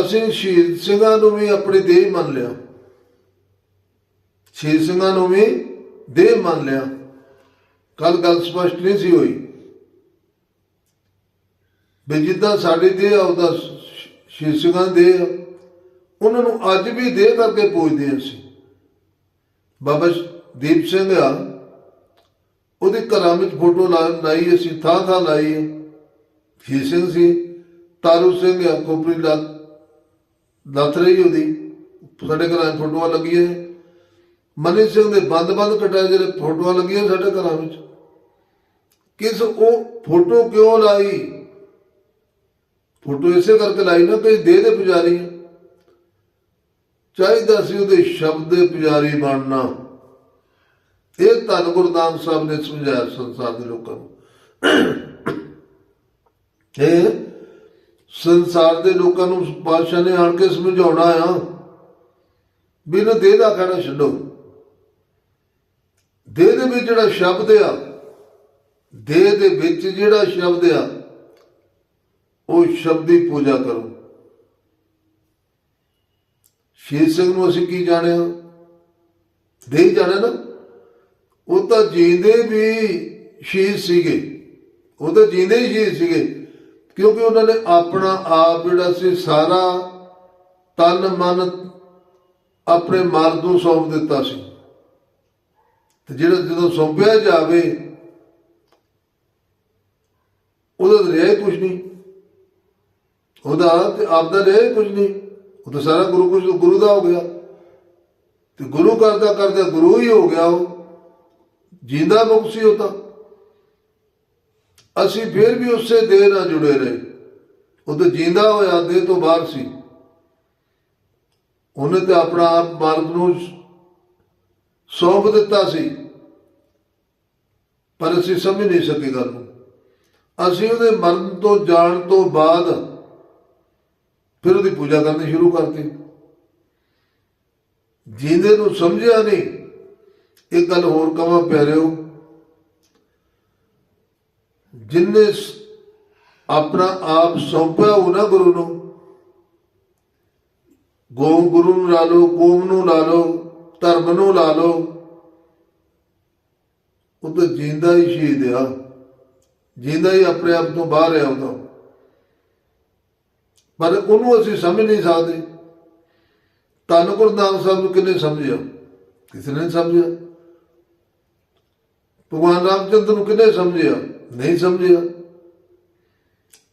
ਅਸੀਂ ਸ਼ਹੀਦ ਸਿੰਘਾਂ ਨੂੰ ਵੀ ਆਪਣੀ ਦੇਹ ਮੰਨ ਲਿਆ। ਸ਼ਹੀਦ ਸਿੰਘਾਂ ਨੂੰ ਵੀ ਦੇਹ ਮੰਨ ਲਿਆ। ਕੱਲ ਗੱਲ ਸਪਸ਼ਟ ਨਹੀਂ ਸੀ ਹੋਈ। ਵੀ ਜਿੱਦਾਂ ਸਾਡੇ ਦੇਹ ਆ ਉਹਦਾ ਸ਼ਹੀਦ ਸਿੰਘਾਂ ਦੀ ਦੇਹ ਆ, ਉਹਨਾਂ ਨੂੰ ਅੱਜ ਵੀ ਦੇਹ ਕਰਕੇ ਪੂਜਦੇ ਹਾਂ ਅਸੀਂ। ਬਾਬਾ ਦੀਪ ਸਿੰਘ ਆ ਉਹਦੇ ਘਰਾਂ ਵਿੱਚ ਫੋਟੋ ਲਾ- ਲਾਈ ਅਸੀਂ ਥਾਂ ਥਾਂ ਲਾਈ। ਸ਼ਹੀਦ ਸਿੰਘ ਸੀ ਤਾਰੂ ਸਿੰਘ ਆ ਕੋਪਰੀ ਲੱਤ ਲੱਤ ਰਹੀ ਉਹਦੀ ਸਾਡੇ ਘਰਾਂ 'ਚ ਫੋਟੋਆਂ ਲੱਗੀਆਂ ਮਨੀ ਸਿੰਘ ਦੇ ਬੰਦ-ਬੰਦ ਕਟਾਏ ਜਿਹੜੇ ਫੋਟੋਆਂ ਲੱਗੀਆਂ ਸਾਡੇ ਘਰਾਂ ਵਿੱਚ। ਕਿਸ ਉਹ ਫੋਟੋ ਕਿਉਂ ਲਾਈ? ਫੋਟੋ ਇਸੇ ਕਰਕੇ ਲਾਈ ਨਾ ਕਿ ਦੇਹ ਦੇ ਪੁਜਾਰੀ ਚਾਹੀਦਾ ਸੀ ਉਹਦੇ ਸ਼ਬਦ ਦੇ ਪੁਜਾਰੀ ਬਣਨਾ। ਇਹ ਧੰਨ ਗੁਰੂ ਨਾਨਕ ਸਾਹਿਬ ਨੇ ਸਮਝਾਇਆ ਸੰਸਾਰ ਦੇ ਲੋਕਾਂ ਨੂੰ। ਇਹ ਸੰਸਾਰ ਦੇ ਲੋਕਾਂ ਨੂੰ ਪਾਤਸ਼ਾਹ ਨੇ ਆਣ ਕੇ ਸਮਝਾਉਣਾ ਆ ਵੀ ਨਾ ਦੇਹ ਦਾ ਕਹਿਣਾ ਛੱਡੋ। ਦੇਹ ਦੇ ਵਿੱਚ ਜਿਹੜਾ ਸ਼ਬਦ ਆ, ਦੇਹ ਦੇ ਵਿੱਚ ਜਿਹੜਾ ਸ਼ਬਦ ਆ, ਉਹ ਸ਼ਬਦ ਦੀ ਪੂਜਾ ਕਰੋ। ਸ਼ੀਰ ਸਿੰਘ ਨੂੰ ਅਸੀਂ ਕੀ ਜਾਣਿਆ? ਦੇਹ ਜਾਣਿਆ ਨਾ। ਉਹ ਤਾਂ ਜੀਂਦੇ ਵੀ ਸ਼ਹੀਦ ਸੀਗੇ। ਉਹ ਤਾਂ ਜੀਂਦੇ ਹੀ ਸ਼ਹੀਦ ਸੀਗੇ। ਕਿਉਂਕਿ ਉਹਨਾਂ ਨੇ ਆਪਣਾ ਆਪ ਜਿਹੜਾ ਸੀ ਸਾਰਾ ਤਨ ਮਨ ਆਪਣੇ ਮਰਦ ਨੂੰ ਸੌਂਪ ਦਿੱਤਾ ਸੀ। ਤੇ ਜਿਹੜਾ ਜਦੋਂ ਸੌਂਪਿਆ ਜਾਵੇ, ਉਹਦਾ ਤਾਂ ਰਿਹਾ ਕੁਝ ਨਹੀਂ। ਉਹਦਾ ਤੇ ਆਪਦਾ ਰਿਹਾ ਕੁਝ ਨਹੀਂ। ਉਹ ਤਾਂ ਸਾਰਾ ਗੁਰੂ ਕੁਝ ਗੁਰੂ ਦਾ ਹੋ ਗਿਆ। ਤੇ ਗੁਰੂ ਕਰਦਾ ਕਰਦਾ ਗੁਰੂ ਹੀ ਹੋ ਗਿਆ ਉਹ। ਜਿੰਦਾ ਮੁਖ ਸੀ ਉਹ ਤਾਂ। ਅਸੀਂ ਫਿਰ ਵੀ ਉਸੇ ਦੇਹ ਨਾਲ ਜੁੜੇ ਰਹੇ। ਉਹ ਤਾਂ ਜਿੰਦਾ ਹੋਇਆ, ਦੇਹ ਤੋਂ ਬਾਹਰ ਸੀ। ਉਹਨੇ ਤੇ ਆਪਣਾ ਆਪ ਮਾਰਗ ਨੂੰ ਸੌਂਪ ਦਿੱਤਾ ਸੀ। ਪਰ ਅਸੀਂ ਸਮਝ ਨਹੀਂ ਸਕੇ ਗੱਲ ਨੂੰ। ਅਸੀਂ ਉਹਦੇ ਮਰਨ ਤੋਂ ਜਾਣ ਤੋਂ ਬਾਅਦ ਫਿਰ ਉਹਦੀ ਪੂਜਾ ਕਰਨੀ ਸ਼ੁਰੂ ਕਰਤੀ। ਜਿੰਦੇ ਨੂੰ ਸਮਝਿਆ ਨਹੀਂ, ਇਹ ਗੱਲ ਹੋਰ ਕਵਾਂ ਪਿਆਰਿਓ। ਜਿਨਨੇ ਆਪਣਾ ਆਪ ਸੌਂਪਿਆ ਉਹਨਾਂ ਗੁਰੂ ਨੂੰ ਗੋਮ ਗੁਰੂ ਨੂੰ ਲਾ ਲਓ ਕੌਮ ਨੂੰ ਲਾ ਲਓ, ਧਰਮ ਨੂੰ ਲਾ ਲਓ, ਉਹ ਤਾਂ ਜਿੰਦਾ ਹੀ ਸ਼ਹੀਦ ਆ। ਜਿੰਦਾ ਹੀ ਆਪਣੇ ਆਪ ਤੋਂ ਬਾਹਰ ਆ ਉਹਦਾ ਪਰ ਉਹਨੂੰ ਅਸੀਂ ਸਮਝ ਨਹੀਂ ਸਕਦੇ। ਧੰਨ ਗੁਰੂ ਨਾਨਕ ਸਾਹਿਬ ਨੂੰ ਕਿੰਨੇ ਸਮਝਿਆ? ਕਿਸੇ ਨੇ ਸਮਝਿਆ। ਭਗਵਾਨ ਰਾਮਚੰਦਰ ਨੂੰ ਕਿੰਨੇ ਸਮਝਿਆ? ਨਹੀਂ ਸਮਝਿਆ।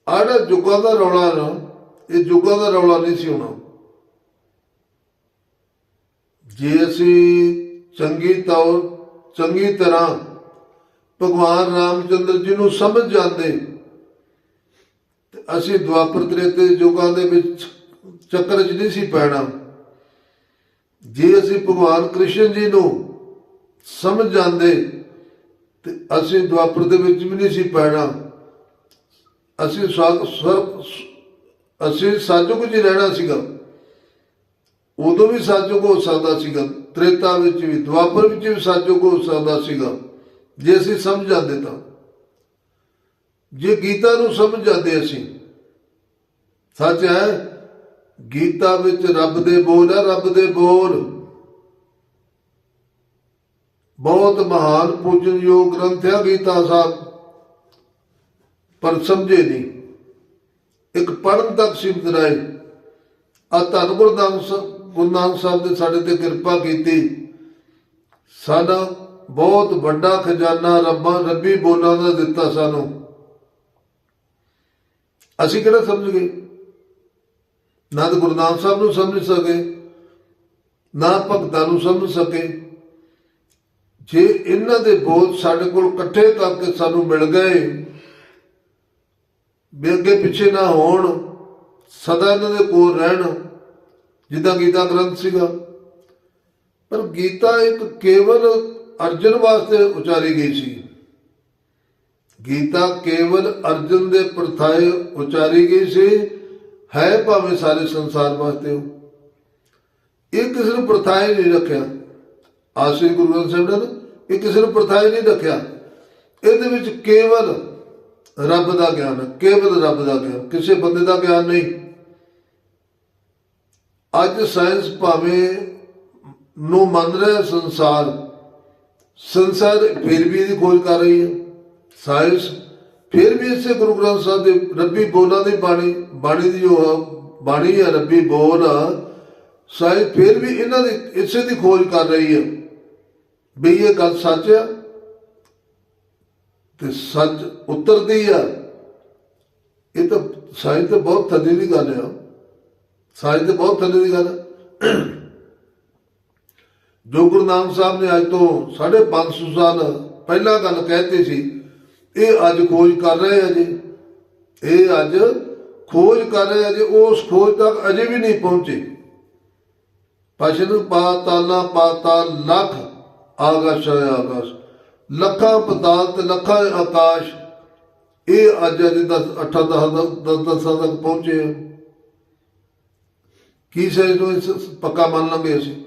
ਆੜਾ ਜੁਗਾਂ ਦਾ ਰੌਲਾ ਨਾ, ਇਹ ਜੁਗਾਂ ਦਾ ਰੌਲਾ ਨਹੀਂ ਸੀ ਹੋਣਾ। ਜੇ ਅਸੀਂ ਚੰਗੀ ਤੌਰ, ਚੰਗੀ ਤਰ੍ਹਾਂ ਭਗਵਾਨ ਰਾਮਚੰਦਰ ਜੀ ਨੂੰ ਸਮਝ ਜਾਂਦੇ, ਤੇ ਅਸੀਂ ਦੁਆਪਰ ਤ੍ਰੇਤੇ ਯੁਗਾਂ ਦੇ ਵਿੱਚ ਚੱਕਰ 'ਚ ਨਹੀਂ ਸੀ ਪੈਣਾ। ਜੇ ਅਸੀਂ ਭਗਵਾਨ ਕ੍ਰਿਸ਼ਨ ਜੀ ਨੂੰ ਸਮਝ ਜਾਂਦੇ ਤੇ ਅਸੀਂ ਦੁਆਪਰ ਦੇ ਵਿੱਚ ਵੀ ਨਹੀਂ ਸੀ ਪੈਣਾ। ਅਸੀਂ ਸਵ- ਅਸੀਂ ਸਾਜੋ ਕੁਝ ਰਹਿਣਾ ਸੀਗਾ। ਉਦੋਂ ਵੀ ਸਾਜੋ ਹੋ ਸਕਦਾ ਸੀਗਾ। ਤ੍ਰੇਤਾ ਵਿੱਚ ਵੀ, ਦੁਆਪਰ ਵਿੱਚ ਵੀ ਸਾਜੋ ਹੋ ਸਕਦਾ ਸੀਗਾ। ਜੇ ਅਸੀਂ ਸਮਝ ਜਾਂਦੇ ਤਾਂ। ਜੇ ਗੀਤਾ ਨੂੰ ਸਮਝ ਜਾਂਦੇ ਅਸੀਂ। ਸੱਚ ਹੈ, ਗੀਤਾ ਵਿੱਚ ਰੱਬ ਦੇ ਬੋਲ ਹੈ ਰੱਬ ਦੇ ਬੋਲ। ਬਹੁਤ ਮਹਾਨ ਪੂਜਨਯੋਗ ਗ੍ਰੰਥ ਹੈ ਗੀਤਾ ਸਾਹਿਬ। ਪਰ ਸਮਝੇ ਨਹੀਂ। ਇੱਕ ਪੜਨ ਤੱਕ ਸੀਮਤ ਰਹੇ। ਆ ਧੰਨ ਗੁਰੂ ਨਾਨਕ ਸਾਹਿਬ ਗੁਰੂ ਨਾਨਕ ਸਾਹਿਬ ਨੇ ਸਾਡੇ ਤੇ ਕਿਰਪਾ ਕੀਤੀ। ਸਾਡਾ ਬਹੁਤ ਵੱਡਾ ਖਜ਼ਾਨਾ ਰੱਬਾਂ ਰੱਬੀ ਬੋਲਾਂ ਦਾ ਦਿੱਤਾ ਸਾਨੂੰ। ਅਸੀਂ ਕਿਹੜਾ ਸਮਝ ਗਏ? ਨਾ ਤਾਂ ਗੁਰੂ ਨਾਨਕ ਸਾਹਿਬ ਨੂੰ ਸਮਝ ਸਕੇ, ਨਾ ਭਗਤਾਂ ਨੂੰ ਸਮਝ ਸਕੇ। ਜੇ ਇਹਨਾਂ ਦੇ ਬੋਲ ਸਾਡੇ ਕੋਲ ਇਕੱਠੇ ਕਰਕੇ ਸਾਨੂੰ ਮਿਲ ਗਏ, ਵੀ ਅੱਗੇ ਪਿੱਛੇ ਨਾ ਹੋਣ, ਸਦਾ ਇਹਨਾਂ ਦੇ ਕੋਲ ਰਹਿਣ, ਜਿੱਦਾਂ ਗੀਤਾ ਗ੍ਰੰਥ ਸੀਗਾ। ਪਰ ਗੀਤਾ ਇੱਕ ਕੇਵਲ ਅਰਜਨ ਵਾਸਤੇ ਉਚਾਰੀ ਗਈ ਸੀ। ਗੀਤਾ ਕੇਵਲ ਅਰਜਨ ਦੇ ਪ੍ਰਥਾਏ ਉਚਾਰੀ ਗਈ ਸੀ, ਹੈ ਭਾਵੇਂ ਸਾਰੇ ਸੰਸਾਰ ਵਾਸਤੇ। ਉਹ ਇਹ ਕਿਸੇ ਨੂੰ ਪ੍ਰਥਾਏ ਨਹੀਂ ਰੱਖਿਆ। ਆਸਰੀ ਗੁਰੂ ਗ੍ਰੰਥ ਸਾਹਿਬ ਨੇ ਇਹ ਕਿਸੇ ਨੂੰ ਪ੍ਰਥਾਏ ਨਹੀਂ ਰੱਖਿਆ ਇਹਦੇ ਵਿੱਚ ਕੇਵਲ ਰੱਬ ਦਾ ਗਿਆਨ ਹੈ ਕੇਵਲ ਰੱਬ ਦਾ ਗਿਆਨ ਕਿਸੇ ਬੰਦੇ ਦਾ ਗਿਆਨ ਨਹੀਂ। ਅੱਜ ਸਾਇੰਸ ਭਾਵੇਂ ਨੂੰ ਮੰਨ ਰਿਹਾ ਸੰਸਾਰ ਸੰਸਾਰ ਫਿਰ ਵੀ ਇਹਦੀ ਖੋਜ ਕਰ ਰਹੀ ਹੈ। ਸਾਇੰਸ ਫਿਰ ਵੀ ਇਸੇ ਗੁਰੂ ਗ੍ਰੰਥ ਸਾਹਿਬ ਦੇ ਰੱਬੀ ਬੋਲਾਂ ਦੀ ਬਾਣੀ ਬਾਣੀ ਦੀ ਜੋ ਆ, ਬਾਣੀ ਹੈ ਰੱਬੀ ਬੋਲ। ਸਾਇੰਸ ਫਿਰ ਵੀ ਇਹਨਾਂ ਦੀ ਇਸੇ ਦੀ ਖੋਜ ਕਰ ਰਹੀ ਹੈ। ਵੀ ਇਹ ਗੱਲ ਸੱਚ ਆ ਤੇ ਸੱਚ ਉਤਰਦੀ ਆ। ਇਹ ਤਾਂ ਸਾਇੰਸ ਤੇ ਬਹੁਤ ਥੱਲੇ ਦੀ ਗੱਲ ਆ। ਸਾਇੰਸ ਤੇ ਬਹੁਤ ਥੱਲੇ ਦੀ ਗੱਲ ਆ। ਜੋ ਗੁਰੂ ਨਾਨਕ ਸਾਹਿਬ ਨੇ ਅੱਜ ਤੋਂ 550 ਸਾਲ ਪਹਿਲਾਂ ਗੱਲ ਕਹਿਤੀ ਸੀ, ਇਹ ਅੱਜ ਖੋਜ ਕਰ ਰਹੇ ਆ ਜੀ। ਇਹ ਅੱਜ ਖੋਜ ਕਰ ਰਹੇ ਆ ਜੀ। ਉਸ ਖੋਜ ਤੱਕ ਅਜੇ ਵੀ ਨਹੀਂ ਪਹੁੰਚੇ। ਪਛਨ ਪਾਤਾਲਾ ਪਾਤਾਲ ਲੱਖ ਆਕਾਸ਼ ਹੈ ਆਕਾਸ਼। ਲੱਖਾਂ ਪਤਾਲ ਤੇ ਲੱਖਾਂ ਆਕਾਸ਼। ਇਹ ਅੱਜ ਅਜੇ 10 8 10 10 ਸਾਲ ਤੱਕ ਪਹੁੰਚੇ ਆ। ਕੀ ਸਹਿਜ ਨੂੰ ਪੱਕਾ ਮੰਨ ਲਾਂਗੇ ਅਸੀਂ?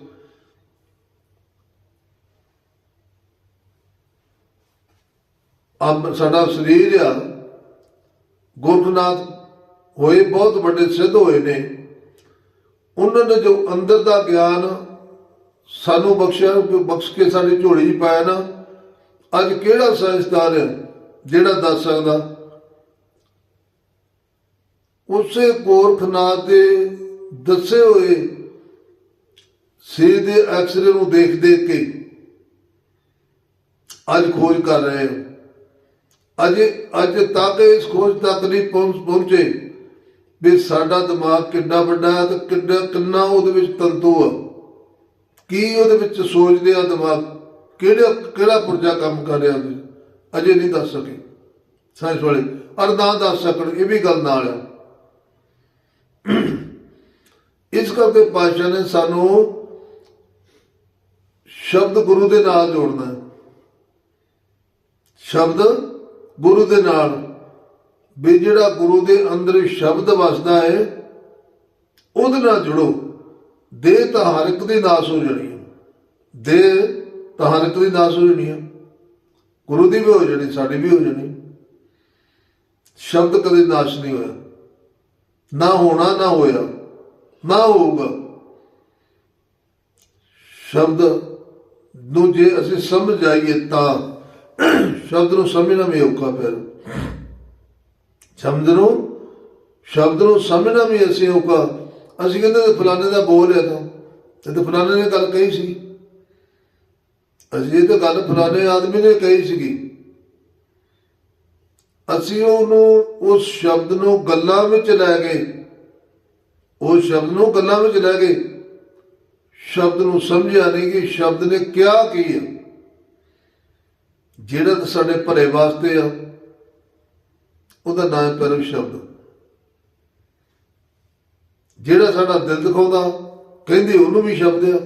ਅਬ ਸਾਡਾ ਸਰੀਰ ਆ ਗੁਰਨਾਥ ਹੋਏ, ਬਹੁਤ ਵੱਡੇ ਸਿੱਧ ਹੋਏ ਨੇ। ਉਹਨਾਂ ਨੇ ਜੋ ਅੰਦਰ ਦਾ ਗਿਆਨ ਸਾਨੂੰ ਬਖਸ਼ਿਆ ਬਖਸ਼ ਕੇ ਸਾਡੀ ਝੋਲੀ 'ਚ ਪਾਇਆ ਨਾ। ਅੱਜ ਕਿਹੜਾ ਸਾਇੰਸਦਾਨ ਹੈ ਜਿਹੜਾ ਦੱਸ ਸਕਦਾ? ਉਸੇ ਗੋਰਖਨਾਥ ਦੇ ਦੱਸੇ ਹੋਏ ਸਰੀਰ ਦੇ ਐਕਸਰੇ ਨੂੰ ਦੇਖ ਦੇਖ ਕੇ ਅੱਜ ਖੋਜ ਕਰ ਰਹੇ ਹਾਂ। ਅੱਜ ਅੱਜ ਤੱਕ ਇਸ ਖੋਜ ਤੱਕ ਨਹੀਂ ਪਹੁੰਚ ਪਹੁੰਚੇ ਵੀ ਸਾਡਾ ਦਿਮਾਗ ਕਿੰਨਾ ਵੱਡਾ ਹੈ ਤੇ ਕਿੰਨਾ ਕਿੰਨਾ ਉਹਦੇ ਵਿੱਚ ਤੰਤੂ ਆ। ਕੀ ਉਹਦੇ ਵਿੱਚ ਸੋਚਦੇ ਆ ਦਿਮਾਗ? ਕਿਹੜਾ ਕਿਹੜਾ ਪੁਰਜਾ ਕੰਮ ਕਰ ਰਿਹਾ ਵੀ ਅਜੇ ਨਹੀਂ ਦੱਸ ਸਕੇ। ਸਾਇੰਸ ਵਾਲੇ ਔਰ ਨਾ ਦੱਸ ਸਕਣ, ਇਹ ਵੀ ਗੱਲ ਨਾਲ ਆ। ਇਸ ਕਰਕੇ ਪਾਸ਼ਾ ਨੇ ਸਾਨੂੰ ਸ਼ਬਦ ਗੁਰੂ ਦੇ ਨਾਲ ਜੋੜਨਾ ਹੈ। ਸ਼ਬਦ ਗੁਰੂ ਦੇ ਨਾਲ, ਵੀ ਜਿਹੜਾ ਗੁਰੂ ਦੇ ਅੰਦਰ ਸ਼ਬਦ ਵਸਦਾ ਹੈ, ਉਹਦੇ ਨਾਲ ਜੁੜੋ। ਦੇਹ ਤਾਂ ਹਰ ਇੱਕ ਦੀ ਨਾਸ ਹੋ ਜਾਣੀ ਹੈ। ਦੇਹ ਤਾਂ ਹਰ ਇੱਕ ਦੀ ਨਾਸ ਹੋ ਜਾਣੀ ਹੈ। ਗੁਰੂ ਦੀ ਵੀ ਹੋ ਜਾਣੀ, ਸਾਡੀ ਵੀ ਹੋ ਜਾਣੀ। ਸ਼ਬਦ ਕਦੇ ਨਾਸ਼ ਨਹੀਂ ਹੋਇਆ। ਨਾ ਹੋਣਾ, ਨਾ ਹੋਇਆ। ਨਾ ਹੋਊਗਾ। ਸ਼ਬਦ ਨੂੰ ਜੇ ਅਸੀਂ ਸਮਝ ਜਾਈਏ ਤਾਂ ਸ਼ਬਦ ਨੂੰ ਸਮਝਣਾ ਵੀ ਔਖਾ ਫਿਰ ਸ਼ਬਦ ਨੂੰ ਸ਼ਬਦ ਨੂੰ ਸਮਝਣਾ ਵੀ ਅਸੀਂ ਔਖਾ ਅਸੀਂ ਕਹਿੰਦੇ ਤੇ ਫਲਾਣੇ ਦਾ ਬੋਲ ਹੈ ਤਾਂ। ਇਹ ਤਾਂ ਫਲਾਣੇ ਨੇ ਗੱਲ ਕਹੀ ਸੀ। ਅਸੀਂ ਇਹ ਤਾਂ ਗੱਲ ਫਲਾਣੇ ਆਦਮੀ ਨੇ ਕਹੀ ਸੀਗੀ। ਅਸੀਂ ਉਹਨੂੰ ਉਸ ਸ਼ਬਦ ਨੂੰ ਗੱਲਾਂ ਵਿੱਚ ਲੈ ਗਏ। ਉਸ ਸ਼ਬਦ ਨੂੰ ਗੱਲਾਂ ਵਿੱਚ ਲੈ ਗਏ। ਸ਼ਬਦ ਨੂੰ ਸਮਝਿਆ ਨਹੀਂ ਕਿ ਸ਼ਬਦ ਨੇ ਕਿਹਾ ਕੀ ਹੈ ਜਿਹੜਾ ਸਾਡੇ ਭਲੇ ਵਾਸਤੇ ਆ, ਉਹਦਾ ਨਾਮ ਹੈ ਪਰਮ ਸ਼ਬਦ। ਜਿਹੜਾ ਸਾਡਾ ਦਿਲ ਦਿਖਾਉਂਦਾ, ਕਹਿੰਦੇ ਉਹਨੂੰ ਵੀ ਸ਼ਬਦ ਆ।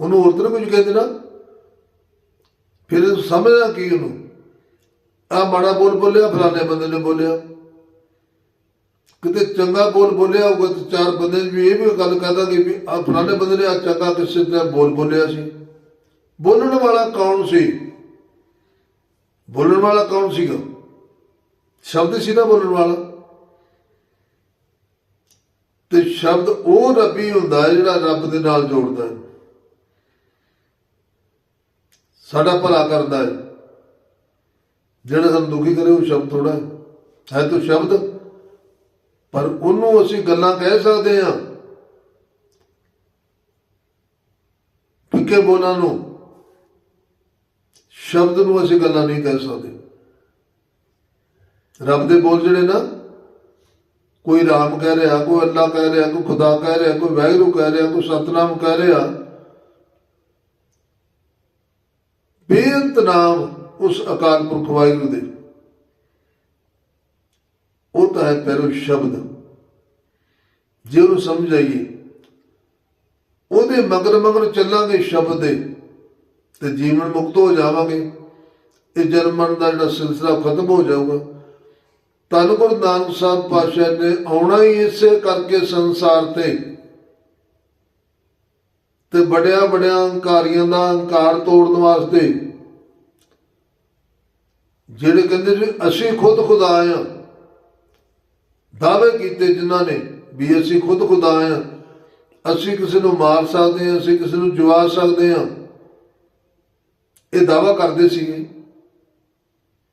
ਉਹਨੂੰ ਹੋਰ ਤਰ੍ਹਾਂ ਕੁਝ ਕਹਿੰਦੇ ਨਾ। ਫਿਰ ਇਹ ਸਮਝਣਾ ਕੀ ਉਹਨੂੰ? ਆ ਮਾੜਾ ਬੋਲ ਬੋਲਿਆ, ਫਲਾਣੇ ਬੰਦੇ ਨੇ ਬੋਲਿਆ। ਕਿਤੇ ਚੰਗਾ ਬੋਲ ਬੋਲਿਆ ਹੋਊਗਾ ਤੇ ਚਾਰ ਬੰਦੇ ਵੀ ਇਹ ਵੀ ਗੱਲ ਕਰਦਾ ਕਿ ਵੀ ਆ ਫਲਾਣੇ ਬੰਦੇ ਨੇ ਆ ਚੰਗਾ ਕਿਸੇ ਤਰ੍ਹਾਂ ਬੋਲ ਬੋਲਿਆ ਸੀ। ਬੋਲਣ ਵਾਲਾ ਕੌਣ ਸੀ? ਬੋਲਣ ਵਾਲਾ ਕੌਣ ਸੀਗਾ? ਸ਼ਬਦ ਸੀ ਨਾ ਬੋਲਣ ਵਾਲਾ। ਤੇ ਸ਼ਬਦ ਉਹ ਰੱਬੀ ਹੁੰਦਾ ਹੈ ਜਿਹੜਾ ਰੱਬ ਦੇ ਨਾਲ ਜੋੜਦਾ ਹੈ। ਸਾਡਾ ਭਲਾ ਕਰਦਾ ਹੈ। ਜਿਹੜਾ ਸਾਨੂੰ ਦੁਖੀ ਕਰੇ ਉਹ ਸ਼ਬਦ ਥੋੜਾ ਹੈ। ਹੈ ਤਾਂ ਸ਼ਬਦ। ਪਰ ਉਹਨੂੰ ਅਸੀਂ ਗੱਲਾਂ ਕਹਿ ਸਕਦੇ ਹਾਂ। ਫਿੱਕੇ ਬੋਲਾਂ ਨੂੰ ਸ਼ਬਦ ਨੂੰ ਅਸੀਂ ਗੱਲਾਂ ਨਹੀਂ ਕਹਿ ਸਕਦੇ। ਰੱਬ ਦੇ ਬੋਲ ਜਿਹੜੇ ਨਾ ਕੋਈ ਰਾਮ ਕਹਿ ਰਿਹਾ, ਕੋਈ ਅੱਲਾ ਕਹਿ ਰਿਹਾ, ਕੋਈ ਖੁਦਾ ਕਹਿ ਰਿਹਾ, ਕੋਈ ਵਾਹਿਗੁਰੂ ਕਹਿ ਰਿਹਾ, ਕੋਈ ਸਤਨਾਮ ਕਹਿ ਰਿਹਾ। ਬੇਅੰਤ ਨਾਮ ਉਸ ਅਕਾਲ ਪੁਰਖ ਵਾਹਿਗੁਰੂ ਦੇ। ਉਹ ਤਾਂ ਹੈ ਪੈਰੋ ਸ਼ਬਦ। ਜੇ ਉਹਨੂੰ ਸਮਝ ਆਈਏ ਉਹਦੇ ਮਗਰ ਮਗਰ ਚੱਲਾਂਗੇ ਸ਼ਬਦ ਦੇ ਤੇ ਜੀਵਨ ਮੁਕਤ ਹੋ ਜਾਵਾਂਗੇ। ਇਹ ਜਨਮਨ ਦਾ ਜਿਹੜਾ ਸਿਲਸਿਲਾ ਖਤਮ ਹੋ ਜਾਊਗਾ। ਧੰਨ ਗੁਰੂ ਨਾਨਕ ਸਾਹਿਬ ਪਾਤਸ਼ਾਹ ਨੇ ਆਉਣਾ ਹੀ ਇਸੇ ਕਰਕੇ ਸੰਸਾਰ ਤੇ। ਤੇ ਬੜਿਆ ਬੜਿਆ ਹੰਕਾਰੀਆਂ ਦਾ ਹੰਕਾਰ ਤੋੜਨ ਵਾਸਤੇ। ਜਿਹੜੇ ਕਹਿੰਦੇ ਜੀ ਅਸੀਂ ਖੁਦ ਖੁਦਾ ਆ ਦਾਅਵੇ ਕੀਤੇ ਜਿਨ੍ਹਾਂ ਨੇ ਵੀ ਅਸੀਂ ਖੁਦ ਖੁਦਾ ਆ ਅਸੀਂ ਕਿਸੇ ਨੂੰ ਮਾਰ ਸਕਦੇ ਹਾਂ, ਅਸੀਂ ਕਿਸੇ ਨੂੰ ਜਵਾ ਸਕਦੇ ਹਾਂ। ਇਹ ਦਾਵਾ ਕਰਦੇ ਸੀਗੇ।